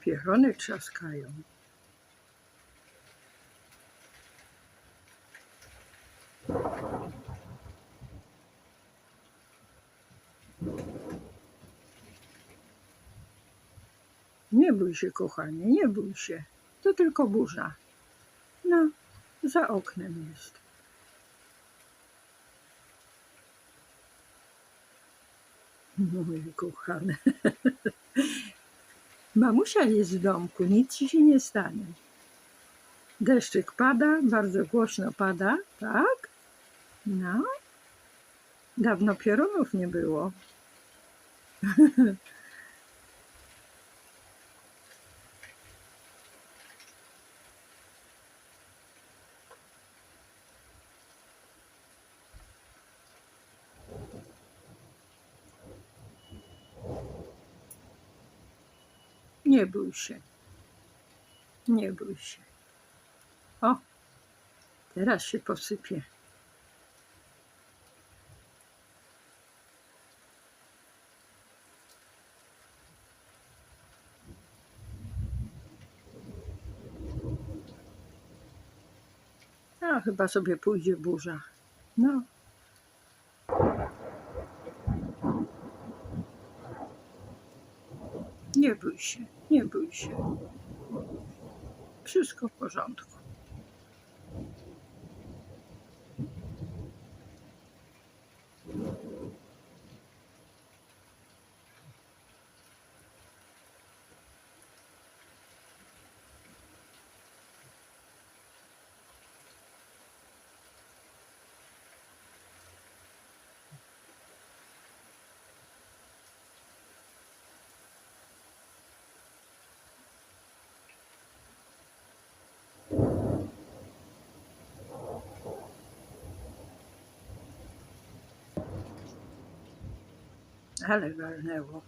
Pierony trzaskają. Nie bój się, kochanie, nie bój się. To tylko burza. No, za oknem jest. Moje kochane. Mamusia jest w domku, nic ci się nie stanie. Deszczyk pada, bardzo głośno pada, tak? No. Dawno piorunów nie było. Nie bój się. Nie bój się. O, teraz się posypie. A chyba sobie pójdzie burza. No. Nie bój się, nie bój się. Wszystko w porządku. Hello, Roanoke.